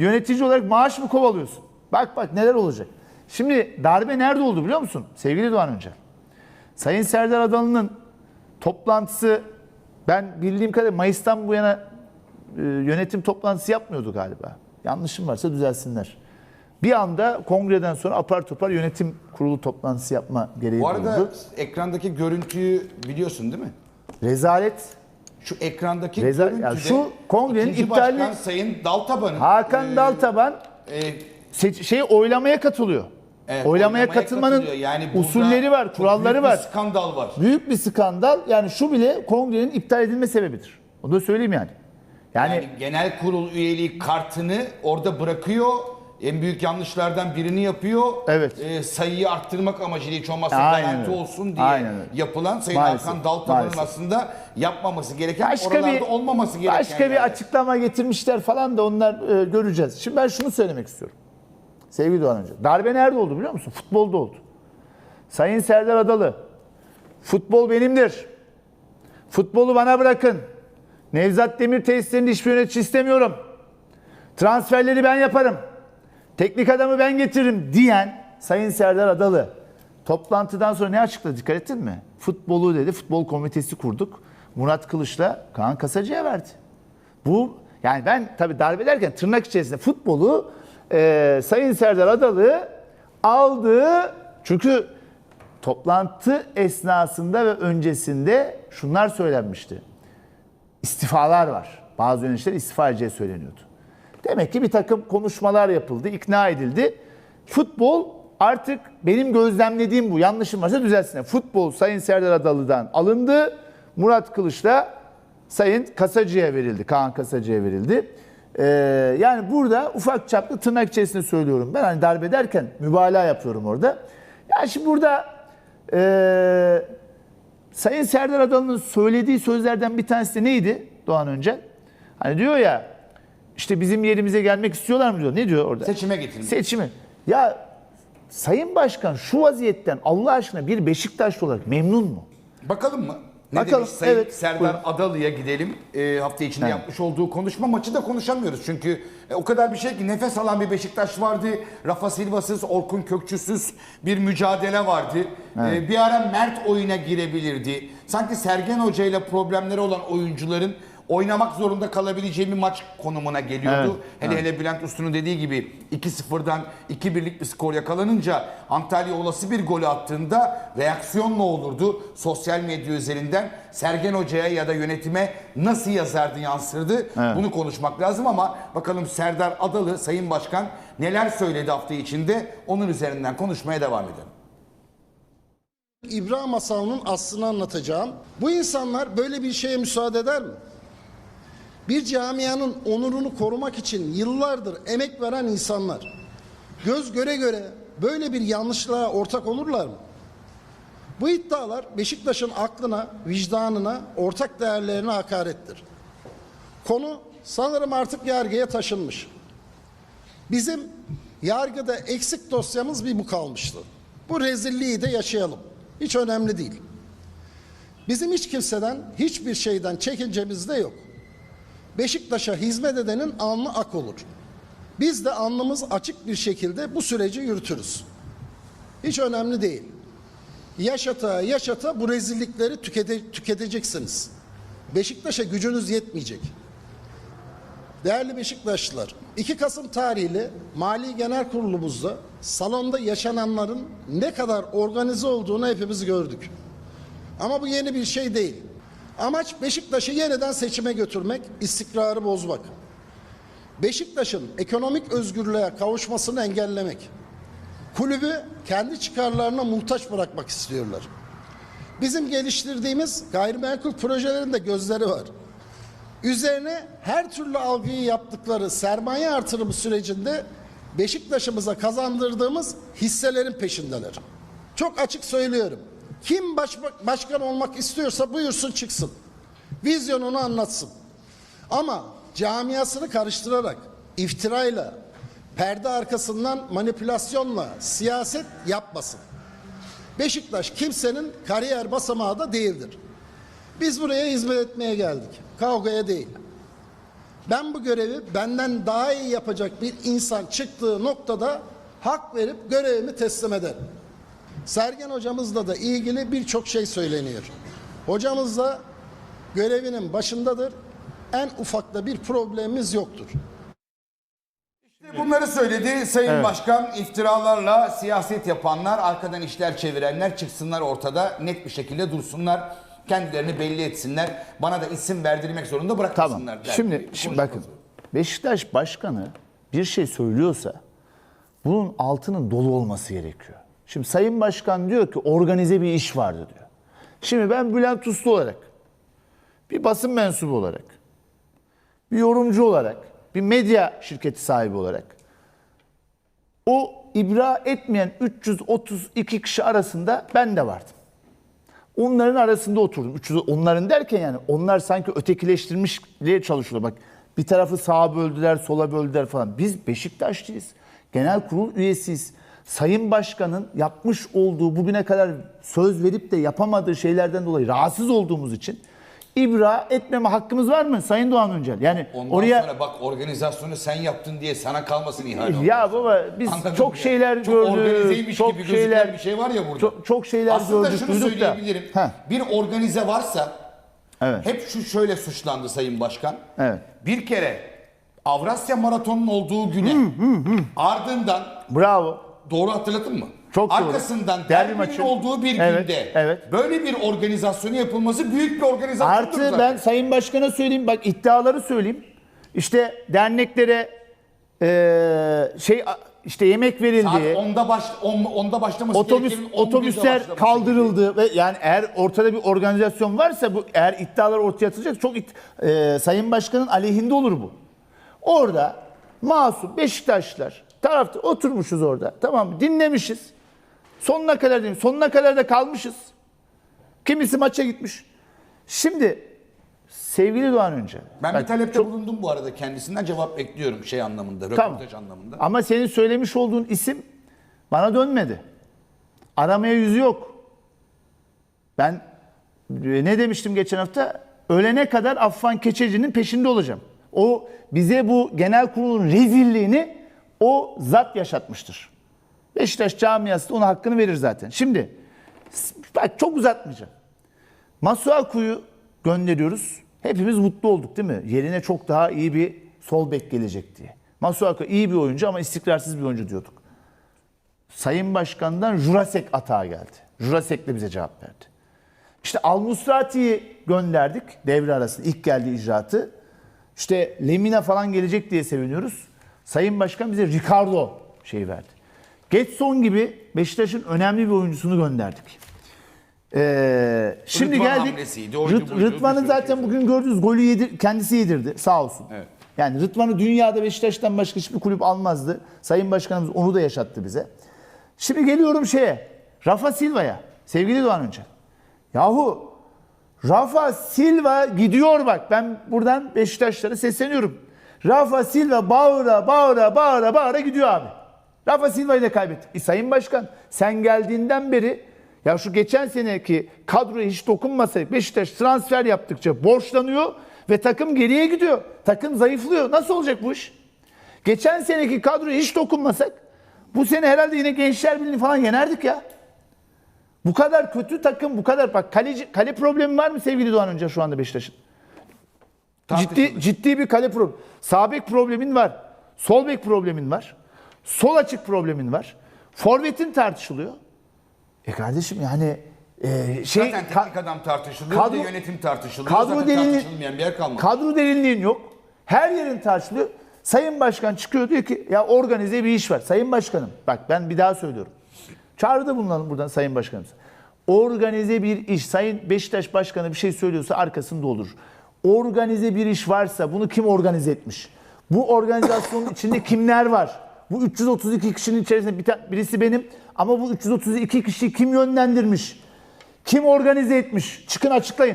Yönetici olarak maaş mı kovalıyorsun? Bak bak neler olacak. Şimdi darbe nerede oldu biliyor musun? Sevgili Doğan Öncel. Sayın Serdar Adalı'nın toplantısı ben bildiğim kadarıyla Mayıs'tan bu yana e, yönetim toplantısı yapmıyordu galiba. Yanlışım varsa düzelsinler. Bir anda kongreden sonra apar topar yönetim kurulu toplantısı yapma gereği Bu arada duyuldu. ekrandaki görüntüyü biliyorsun değil mi? Rezalet. Şu ekrandaki Reza- görüntüde şu kongrenin iptali- Sayın Daltaban'ın Hakan e, Daltaban e, şey oylamaya katılıyor. evet, oylamaya, katılmanın katılıyor. Yani usulleri var, kuralları büyük bir var. skandal var. Büyük bir skandal. Yani şu bile kongrenin iptal edilme sebebidir. Onu da söyleyeyim yani. Yani, Yani genel kurul üyeliği kartını orada bırakıyor. En büyük yanlışlardan birini yapıyor. Evet. E, sayıyı arttırmak amacıyla hiç olmazsa Aynen garanti öyle. olsun diye Aynen öyle. yapılan Sayın Maalesef, Hakan Daltaban'ın maalesef. aslında yapmaması gereken, başka oralarda bir olmaması gereken. başka bir yerler. açıklama getirmişler falan da onlar e, göreceğiz. Şimdi ben şunu söylemek istiyorum. Sevgili Doğan Hoca. Darbe nerede oldu biliyor musun? Futbolda oldu. Sayın Serdar Adalı. Futbol benimdir. Futbolu bana bırakın. Nevzat Demir tesislerinde hiçbir yönetici istemiyorum. Transferleri ben yaparım. Teknik adamı ben getiririm diyen Sayın Serdar Adalı toplantıdan sonra ne açıkladı dikkat ettin mi? Futbolu dedi, futbol komitesi kurduk. Murat Kılıç'la Kaan Kasacı'ya verdi. Bu yani ben tabii darbe derken tırnak içerisinde futbolu e, Sayın Serdar Adalı aldığı çünkü toplantı esnasında ve öncesinde şunlar söylenmişti. İstifalar var. Bazı yöneticiler istifa edeceği söyleniyordu. Demek ki bir takım konuşmalar yapıldı, ikna edildi. Futbol artık benim gözlemlediğim bu. Yanlışım varsa düzelsin. Futbol Sayın Serdar Adalı'dan alındı. Murat Kılıç'la Sayın Kasacı'ya verildi. Kaan Kasacı'ya verildi. Ee, yani burada ufak çaplı tırnak içerisinde söylüyorum. Ben hani darbe derken mübalağa yapıyorum orada. Yani şimdi burada ee, Sayın Serdar Adalı'nın söylediği sözlerden bir tanesi de neydi Doğan Öncel? Hani diyor ya işte bizim yerimize gelmek istiyorlar mı diyor. Ne diyor orada? Seçime getirmek. Seçimi. Ya Sayın Başkan şu vaziyetten Allah aşkına bir Beşiktaşlı olarak memnun mu? Bakalım mı? Ne Bakalım, demiş Sayın evet. Serdar Buyurun. Adalı'ya gidelim. Ee, hafta içinde Evet. yapmış olduğu konuşma maçı da konuşamıyoruz. Çünkü e, o kadar bir şey ki nefes alan bir Beşiktaş vardı. Rafa Silva'sız, Orkun Kökçüsüz bir mücadele vardı. Ee, bir ara Mert oyuna girebilirdi. Sanki Sergen Hoca ile problemleri olan oyuncuların oynamak zorunda kalabileceği bir maç konumuna geliyordu. Evet, Hele hele Bülent Uslu'nun dediği gibi 2-0'dan 2-1'lik bir skor yakalanınca Antalya olası bir golü attığında reaksiyon ne olurdu? Sosyal medya üzerinden Sergen Hoca'ya ya da yönetime nasıl yazardı yansırdı? Bunu konuşmak lazım ama bakalım Serdar Adalı Sayın Başkan neler söyledi hafta içinde onun üzerinden konuşmaya devam edelim. İbrahim masalının aslını anlatacağım. Bu insanlar böyle bir şeye müsaade eder mi? Bir camianın onurunu korumak için yıllardır emek veren insanlar göz göre göre böyle bir yanlışlığa ortak olurlar mı? Bu iddialar Beşiktaş'ın aklına, vicdanına, ortak değerlerine hakarettir. Konu sanırım artık yargıya taşınmış. Bizim yargıda eksik dosyamız bir bu kalmıştı. Bu rezilliği de yaşayalım. Hiç önemli değil. Bizim hiç kimseden, hiçbir şeyden çekincemiz de yok. Beşiktaş'a hizmet edenin alnı ak olur. Biz de alnımız açık bir şekilde bu süreci yürütürüz. Hiç önemli değil. Yaşata yaşata bu rezillikleri tükete, tüketeceksiniz. Beşiktaş'a gücünüz yetmeyecek. Değerli Beşiktaşlılar, 2 Kasım tarihli Mali Genel Kurulumuzda salonda yaşananların ne kadar organize olduğunu hepimiz gördük. Ama bu yeni bir şey değil. Amaç Beşiktaş'ı yeniden seçime götürmek, istikrarı bozmak. Beşiktaş'ın ekonomik özgürlüğe kavuşmasını engellemek. Kulübü kendi çıkarlarına muhtaç bırakmak istiyorlar. Bizim geliştirdiğimiz gayrimenkul projelerinde gözleri var. Üzerine her türlü algıyı yaptıkları sermaye artırımı sürecinde Beşiktaş'ımıza kazandırdığımız hisselerin peşindeler. Çok açık söylüyorum. Kim baş, başkan olmak istiyorsa buyursun çıksın. Vizyonunu anlatsın. Ama camiasını karıştırarak, iftirayla, perde arkasından manipülasyonla siyaset yapmasın. Beşiktaş kimsenin kariyer basamağı da değildir. Biz buraya hizmet etmeye geldik. Kavgaya değil. Ben bu görevi benden daha iyi yapacak bir insan çıktığı noktada hak verip görevimi teslim ederim. Sergen hocamızla da ilgili birçok şey söyleniyor. Hocamız da görevinin başındadır. En ufakta bir problemimiz yoktur. Bunları söyledi Sayın Başkan iftiralarla siyaset yapanlar, arkadan işler çevirenler çıksınlar ortada net bir şekilde dursunlar. Kendilerini belli etsinler. Bana da isim verdirmek zorunda Tamam. bırakmasınlar. der. Şimdi, şimdi bakın. Beşiktaş Başkanı bir şey söylüyorsa bunun altının dolu olması gerekiyor. Şimdi Sayın Başkan diyor ki organize bir iş vardı diyor. Şimdi ben Bülent Uslu olarak, bir basın mensubu olarak, bir yorumcu olarak, bir medya şirketi sahibi olarak o ibra etmeyen 332 kişi arasında ben de vardım. Onların arasında oturdum. 300 onların derken yani onlar sanki ötekileştirmişliğe çalışıyorlar. Bak bir tarafı sağa böldüler, sola böldüler falan. Biz Beşiktaşlıyız. Genel kurul üyesiyiz. Sayın Başkan'ın yapmış olduğu bugüne kadar söz verip de yapamadığı şeylerden dolayı rahatsız olduğumuz için ibra etmeme hakkımız var mı Sayın Doğan Öncel? Yani Ondan oraya sonra bak organizasyonu sen yaptın diye sana kalmasın ihale. ya baba biz Anladın çok mı? şeyler çok gördük. organizeymiş Çok gibi şeyler bir şey var ya burada. Çok, çok şeyler Aslında gördük, şunu duyduk da. söyleyebilirim. Heh, Bir organize varsa Evet. hep şu şöyle suçlandı Sayın Başkan. Evet. Bir kere Avrasya Maratonu'nun olduğu güne ardından bravo. Doğru hatırladın mı? Çok doğru. Arkasından Derbi maçı. olduğu bir Evet, günde evet. böyle bir organizasyonu yapılması büyük bir organizasyondur Artı zaten. ben Sayın Başkan'a söyleyeyim bak iddiaları söyleyeyim. İşte derneklere eee, şey işte yemek Saat verildi. 10'da baş 10 10'da başlaması Otobüs gerekenin 11'de otobüsler başlaması kaldırıldı ve yani eğer ortada bir organizasyon varsa bu eğer iddialar ortaya atılacak çok it- eee, Sayın Başkan'ın aleyhinde olur bu. Orada masum Beşiktaşlılar tarafta oturmuşuz orada tamam dinlemişiz. Sonuna kadar dinlemiş. Sonuna kadar da kalmışız. Kimisi maça gitmiş. Şimdi sevgili Doğan Önce. Ben bak, bir talepte çok- bulundum bu arada kendisinden cevap bekliyorum şey anlamında, Tamam. röportaj anlamında. Ama senin söylemiş olduğun isim bana dönmedi. Aramaya yüzü yok. Ben e, ne demiştim geçen hafta? Ölene kadar Affan Keçeci'nin peşinde olacağım. O bize bu genel kurulun rezilliğini o zat yaşatmıştır. Beşiktaş camiası da ona hakkını verir zaten. Şimdi bak çok uzatmayacağım. Masuaku'yu gönderiyoruz. Hepimiz mutlu olduk değil mi? Yerine çok daha iyi bir sol bek gelecek diye. Masuaku iyi bir oyuncu ama istikrarsız bir oyuncu diyorduk. Sayın Başkan'dan Jurasek atağı geldi. Jurasek de bize cevap verdi. İşte Al Musrati'yi gönderdik devre arasında ilk geldiği icraatı. İşte Lemina falan gelecek diye seviniyoruz. Sayın Başkan bize Ricardo şey verdi. Getson gibi Beşiktaş'ın önemli bir oyuncusunu gönderdik. Ee, şimdi Rıdvan geldik. buydu, Rıdvan'ı sürü zaten şey bugün gördünüz golü yedir, kendisi yedirdi sağ olsun. Evet. Yani Rıdvan'ı dünyada Beşiktaş'tan başka hiçbir kulüp almazdı. Sayın Başkanımız onu da yaşattı bize. Şimdi geliyorum şeye. Rafa Silva'ya. Sevgili Doğan Önce. Yahu Rafa Silva gidiyor bak. Ben buradan Beşiktaşlara sesleniyorum. Rafa Silva bağıra bağıra bağıra bağıra gidiyor abi. Rafa Silva'yı da kaybettik. E, Sayın Başkan sen geldiğinden beri ya şu geçen seneki kadroya hiç dokunmasaydık Beşiktaş transfer yaptıkça borçlanıyor ve takım geriye gidiyor. Takım zayıflıyor. Nasıl olacak bu iş? Geçen seneki kadroya hiç dokunmasak bu sene herhalde yine Gençler Birliği falan yenerdik ya. Bu kadar kötü takım, bu kadar bak kaleci, kale problemi var mı sevgili Doğan Önce şu anda Beşiktaş'ın? Ciddi ciddi bir kale problemi. Sağ bek problemin var. Sol bek problemin var. Sol açık problemin var. Forvetin tartışılıyor. E kardeşim yani e, şey Zaten ka- teknik adam tartışılıyor, kadro- yönetim tartışılıyor. kadro Zaten derinliği- tartışılmayan bir yer kalmadı. Kadro derinliğin yok. Her yerin tartışılıyor. Sayın Başkan çıkıyor diyor ki ya organize bir iş var. Sayın Başkanım bak ben bir daha söylüyorum. Çağrıda bulunalım buradan Sayın Başkanımız. Organize bir iş. Sayın Beşiktaş Başkanı bir şey söylüyorsa arkasında olur. Organize bir iş varsa bunu kim organize etmiş? Bu organizasyonun içinde kimler var? Bu 332 kişinin içerisinde bir birisi benim ama bu 332 kişiyi kim yönlendirmiş? Kim organize etmiş? Çıkın açıklayın.